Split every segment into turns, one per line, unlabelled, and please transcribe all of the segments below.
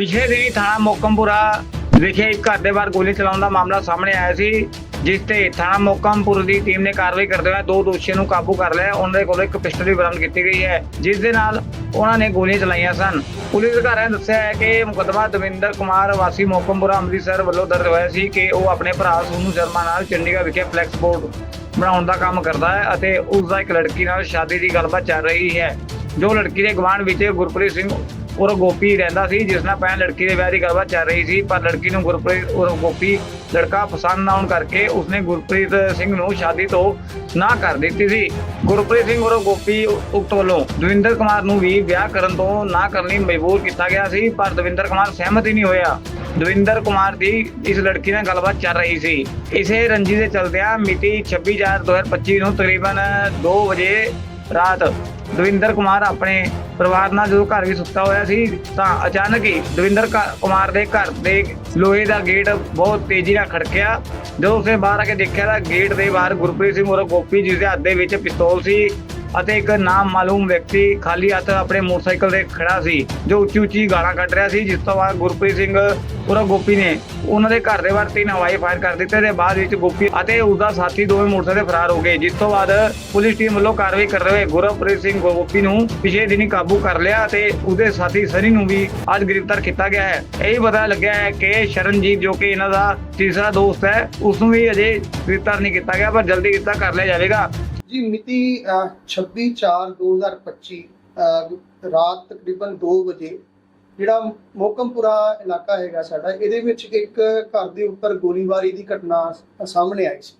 ਪਿਛਲੇ ਦਿਨੀ ਥਾਣਾ ਮੋਕਮਪੁਰਾ ਵਿਖੇ ਇੱਕ ਘਰ ਦੇ ਬਾਹਰ ਗੋਲੀ ਚਲਾਉਣ ਦਾ ਮਾਮਲਾ ਸਾਹਮਣੇ ਆਇਆ ਸੀ, ਜਿਸ ਤੇ ਥਾਣਾ ਮੋਕਮਪੁਰ ਦੀ ਟੀਮ ਨੇ ਕਾਰਵਾਈ ਕਰਦੇ ਹੋਏ ਦੋ ਦੋਸ਼ੀਆਂ ਨੂੰ ਕਾਬੂ ਕਰ ਲਿਆ। ਉਹਨਾਂ ਦੇ ਕੋਲੋਂ ਇੱਕ ਪਿਸਟਲ ਵੀ ਬਰਾਮਦ ਕੀਤੀ ਗਈ ਹੈ, ਜਿਸ ਦੇ ਨਾਲ ਉਹਨਾਂ ਨੇ ਗੋਲੀਆਂ ਚਲਾਈਆਂ ਸਨ। ਪੁਲਿਸ ਅਧਿਕਾਰੀਆਂ ਨੇ ਦੱਸਿਆ ਹੈ ਕਿ ਮੁਕੱਦਮਾ ਦਵਿੰਦਰ ਕੁਮਾਰ ਵਾਸੀ ਮੋਕਮਪੁਰਾ ਅੰਮ੍ਰਿਤਸਰ ਵੱਲੋਂ ਦਰਜ ਹੋਇਆ ਸੀ ਕਿ ਉਹ ਆਪਣੇ ਭਰਾ ਸੋਨੂ ਸ਼ਰਮਾ ਨਾਲ ਚੰਡੀਗੜ੍ਹ ਵਿਖੇ ਫਲੈਕਸ ਬੋਰਡ ਬਣਾਉਣ ਦਾ ਕੰਮ ਕਰਦਾ ਹੈ ਅਤੇ ਉਸ ਦਾ ਇੱਕ ਲੜਕੀ ਨਾਲ ਸ਼ਾਦੀ ਦੀ ਗੱਲਬਾਤ ਚੱਲ ਰਹੀ ਹੈ। ਜੋ ਲੜਕੀ ਦੇ ਗਵਾਂਢ ਵਿੱਚ ਗੁਰਪ੍ਰੀਤ ਸਿੰਘ ਉਰ ਗੋਪੀ ਰਹਿੰਦਾ ਸੀ, ਜਿਸ ਨਾਲ ਪਹਿਲਾਂ ਲੜਕੀ ਦੇ ਵਿਆਹ ਦੀ ਗੱਲਬਾਤ ਚੱਲ ਰਹੀ ਸੀ, ਪਰ ਲੜਕੀ ਨੂੰ ਗੁਰਪ੍ਰੀਤ, ਉਰ ਗੋਪੀ, ਲੜਕਾ ਪਸੰਦ ਨਾ ਆਉਣ ਕਰਕੇ ਉਸਨੇ ਗੁਰਪ੍ਰੀਤ ਸਿੰਘ ਨੂੰ ਸ਼ਾਦੀ ਤੋਂ ਨਾ ਕਰ ਦਿੱਤੀ ਸੀ। ਗੁਰਪ੍ਰੀਤ ਸਿੰਘ ਉਰ ਗੋਪੀ ਉਕਤ ਵੱਲੋਂ ਦਵਿੰਦਰ ਕੁਮਾਰ ਨੂੰ ਵੀ ਵਿਆਹ ਕਰਨ ਤੋਂ ਨਾ ਕਰਨ ਲਈ ਮਜਬੂਰ ਕੀਤਾ ਗਿਆ ਸੀ, ਪਰ ਦਵਿੰਦਰ ਕੁਮਾਰ ਸਹਿਮਤ ਹੀ ਨਹੀਂ ਹੋਇਆ। ਦਵਿੰਦਰ ਕੁਮਾਰ ਦੀ ਇਸ ਲੜਕੀ ਨਾਲ ਗੱਲਬਾਤ ਚੱਲ ਰਹੀ ਸੀ। ਇਸੇ ਰੰਜੀ ਦੇ ਚਲਦਿਆਂ ਮਿਤੀ 26/4/2025 ਨੂੰ ਤਕਰੀਬਨ 2 ਵਜੇ ਰਾਤ ਦਵਿੰਦਰ ਕੁਮਾਰ ਆਪਣੇ ਪਰਿਵਾਰ ਨਾਲ ਜਦੋਂ ਘਰ ਵਿੱਚ ਸੁੱਤਾ ਹੋਇਆ ਸੀ, ਤਾਂ ਅਚਾਨਕ ਹੀ ਦਵਿੰਦਰ ਘ- ਕੁਮਾਰ ਦੇ ਘਰ ਦੇ ਲੋਹੇ ਦਾ ਗੇਟ ਬਹੁਤ ਤੇਜ਼ੀ ਨਾਲ ਖੜਕਿਆ। ਜਦੋਂ ਉਸਨੇ ਬਾਹਰ ਆ ਕੇ ਦੇਖਿਆ ਤਾਂ ਗੇਟ ਦੇ ਬਾਹਰ ਗੁਰਪ੍ਰੀਤ ਸਿੰਘ ਉਰ ਗੋਪੀ ਜਿਸ ਦੇ ਹੱਥ ਦੇ ਵਿੱਚ ਪਿਸਤੌਲ ਸੀ। ਅਤੇ ਇੱਕ ਨਾਮ ਮਾਲੂਮ ਵਿਅਕਤੀ ਖਾਲੀ ਹੱਥ ਆਪਣੇ ਮੋਟਰਸਾਈਕਲ ਤੇ ਖੜਾ ਸੀ, ਜੋ ਉੱਚੀ ਉੱਚੀ ਗਾਲਾਂ ਕੱਢ ਰਿਹਾ ਸੀ, ਜਿਸ ਤੋਂ ਬਾਅਦ ਗੁਰਪ੍ਰੀਤ ਸਿੰਘ ਉਰ ਗੋਪੀ ਨੇ ਉਹਨਾਂ ਦੇ ਘਰ ਦੇ ਬਾਹਰ ਤਿੰਨ ਹਵਾਈ ਫਾਇਰ ਕਰ ਦਿੱਤੇ ਤੇ ਬਾਅਦ ਵਿੱਚ ਗੋਪੀ ਅਤੇ ਉਸ ਦਾ ਸਾਥੀ ਦੋਵੇਂ ਮੋਟਰਸਾਈਕਲ ਤੇ ਫਰਾਰ ਹੋ ਗਏ, ਜਿਸ ਤੋਂ ਬਾਅਦ ਪੁਲਿਸ ਟੀਮ ਵੱਲੋਂ ਕਾਰਵਾਈ ਕਰਦੇ ਹੋਏ ਗੁਰਪ੍ਰੀਤ ਸਿੰਘ ਗੋਪੀ ਨੂੰ ਪਿਛੇ ਦਿਨੀ ਕਾਬੂ ਕਰ ਲਿਆ ਅਤੇ ਉਹਦੇ ਸਾਥੀ ਸਨੀ ਨੂੰ ਵੀ ਅੱਜ ਗ੍ਰਿਫਤਾਰ ਕੀਤਾ ਗਿਆ ਹੈ। ਇਹ ਪਤਾ ਲੱਗਿਆ ਹੈ ਕਿ ਸ਼ਰਨਜੀਤ ਜੋ ਕਿ ਇਹਨਾਂ ਦਾ ਤੀਸਰਾ ਦੋਸਤ ਹੈ ਉਸ ਨੂੰ ਵੀ ਅਜੇ ਗ੍ਰਿਫਤਾਰ ਨਹੀਂ ਕੀਤਾ ਗਿਆ, ਪਰ ਜਲਦੀ ਗ੍ਰਿਫਤਾਰ ਕਰ ਲਿਆ ਜਾਵੇਗਾ।
ਜੀ ਮਿਤੀ 26/4/2025 ਰਾਤ ਤਕਰੀਬਨ 2 ਵਜੇ ਜਿਹੜਾ ਮੋਕਮਪੁਰਾ ਇਲਾਕਾ ਹੈਗਾ ਸਾਡਾ ਇਹਦੇ ਵਿੱਚ ਇੱਕ ਘਰ ਦੇ ਉੱਪਰ ਗੋਲੀਬਾਰੀ ਦੀ ਘਟਨਾ ਸਾਹਮਣੇ ਆਈ ਸੀ।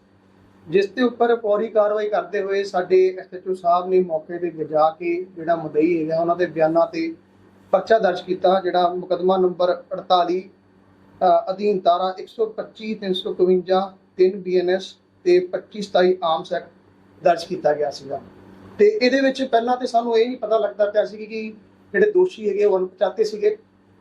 ਜਿਸ ਦੇ ਉੱਪਰ ਫੌਰੀ ਕਾਰਵਾਈ ਕਰਦੇ ਹੋਏ ਸਾਡੇ ਐਸਐਚਓ ਸਾਹਿਬ ਨੇ ਮੌਕੇ ਤੇ ਜਾ ਕੇ ਜਿਹੜਾ ਮੁਦਈ ਹੈਗਾ ਉਹਨਾਂ ਦੇ ਬਿਆਨਾਂ ਤੇ ਪਰਚਾ ਦਰਜ ਕੀਤਾ ਜਿਹੜਾ ਮੁਕਦਮਾ ਨੰਬਰ 48 ਅ, ਅਧੀਨ ਧਾਰਾ 125 351 3 ਬੀਐਨਐਸ ਤੇ 25 27 ਆਮ ਸੈਕਟ ਦਰਜ ਕੀਤਾ ਗਿਆ ਸੀਗਾ। ਤੇ ਇਹਦੇ ਵਿੱਚ ਪਹਿਲਾਂ ਤੇ ਸਾਨੂੰ ਇਹ ਨਹੀਂ ਪਤਾ ਲੱਗਦਾ ਪਿਆ ਸੀ ਕਿ ਜਿਹੜੇ ਦੋਸ਼ੀ ਹੈਗੇ ਉਹ ਅਣਪਛਾਤੇ ਸੀਗੇ।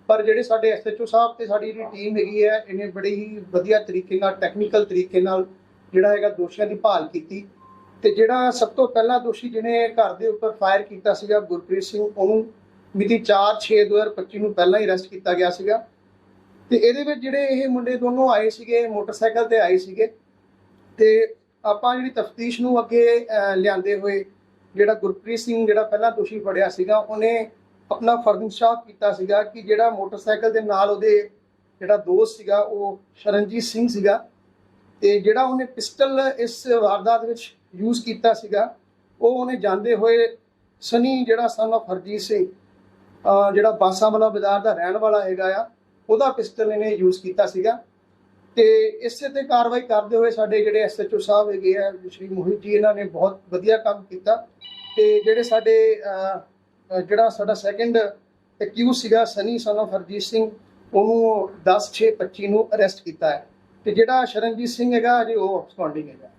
ਪਰ ਜਿਹੜੇ ਸਾਡੇ ਐਸਐਚਓ ਸਾਹਿਬ ਤੇ ਸਾਡੀ ਜਿਹੜੀ ਟੀਮ ਹੈਗੀ ਹੈ ਇਹਨੇ ਬੜੇ ਹੀ ਵਧੀਆ ਤਰੀਕੇ ਨਾਲ ਟੈਕਨੀਕਲ ਤਰੀਕੇ ਨਾਲ ਜਿਹੜਾ ਹੈਗਾ ਦੋਸ਼ੀਆਂ ਦੀ ਭਾਲ ਕੀਤੀ। ਤੇ ਜਿਹੜਾ ਸਭ ਤੋਂ ਪਹਿਲਾਂ ਦੋਸ਼ੀ ਜਿਹਨੇ ਘਰ ਦੇ ਉੱਪਰ ਫਾਇਰ ਕੀਤਾ ਸੀਗਾ, ਗੁਰਪ੍ਰੀਤ ਸਿੰਘ, ਉਹਨੂੰ ਮਿਤੀ 4/6/2025 ਨੂੰ ਪਹਿਲਾਂ ਹੀ ਅਰੈਸਟ ਕੀਤਾ ਗਿਆ ਸੀਗਾ। ਤੇ ਇਹਦੇ ਵਿੱਚ ਜਿਹੜੇ ਇਹ ਮੁੰਡੇ ਦੋਨੋਂ ਆਏ ਸੀਗੇ, ਮੋਟਰਸਾਈਕਲ ਤੇ ਆਏ ਸੀਗੇ। ਤੇ ਆਪਾਂ ਜਿਹੜੀ ਤਫਤੀਸ਼ ਨੂੰ ਅੱਗੇ ਲਿਆਂਦੇ ਹੋਏ ਜਿਹੜਾ ਗੁਰਪ੍ਰੀਤ ਸਿੰਘ ਜਿਹੜਾ ਪਹਿਲਾਂ ਦੋਸ਼ੀ ਫੜਿਆ ਸੀਗਾ, ਉਹਨੇ ਆਪਣਾ ਫਰਜ਼ਸ਼ਾਫ ਕੀਤਾ ਸੀਗਾ ਕਿ ਜਿਹੜਾ ਮੋਟਰਸਾਈਕਲ ਦੇ ਨਾਲ ਉਹਦੇ ਜਿਹੜਾ ਦੋਸਤ ਸੀਗਾ, ਉਹ ਸ਼ਰਨਜੀਤ ਸਿੰਘ ਸੀਗਾ ਤੇ ਜਿਹੜਾ ਉਹਨੇ ਪਿਸਟਲ ਇਸ ਵਾਰਦਾਤ ਵਿੱਚ ਯੂਜ਼ ਕੀਤਾ ਸੀਗਾ, ਉਹ ਉਹਨੇ ਜਾਂਦੇ ਹੋਏ ਸਨੀ ਜਿਹੜਾ ਸਨ of ਹਰਜੀਤ ਸਿੰਘ ਜਿਹੜਾ ਬਾਸਾਂ ਵਾਲਾ ਬਾਜ਼ਾਰ ਦਾ ਰਹਿਣ ਵਾਲਾ ਹੈਗਾ ਆ, ਉਹਦਾ ਪਿਸਟਲ ਇਹਨੇ ਯੂਜ਼ ਕੀਤਾ ਸੀਗਾ। ਤੇ ਇਸੇ ਤੇ ਕਾਰਵਾਈ ਕਰਦੇ ਹੋਏ ਸਾਡੇ ਜਿਹੜੇ ਐਸਐਚਓ ਸਾਹਿਬ ਹੈਗੇ ਆ, ਸ਼੍ਰੀ ਮੋਹਿਤ ਜੀ, ਇਹਨਾਂ ਨੇ ਬਹੁਤ ਵਧੀਆ ਕੰਮ ਕੀਤਾ ਤੇ ਜਿਹੜੇ ਸਾਡੇ ਜਿਹੜਾ ਸਾਡਾ ਸੈਕੰਡ ਐਕਿਊਜ਼ ਸੀਗਾ ਸਨੀ ਸਨ of ਹਰਜੀਤ ਸਿੰਘ, ਉਹਨੂੰ 10 6 25 ਨੂੰ ਅਰੈਸਟ ਕੀਤਾ ਹੈ ਤੇ ਜਿਹੜਾ ਸ਼ਰਨਜੀਤ ਸਿੰਘ ਹੈਗਾ ਅਜੇ ਉਹ ਸਪੌਂਡਿੰਗ ਹੈਗਾ।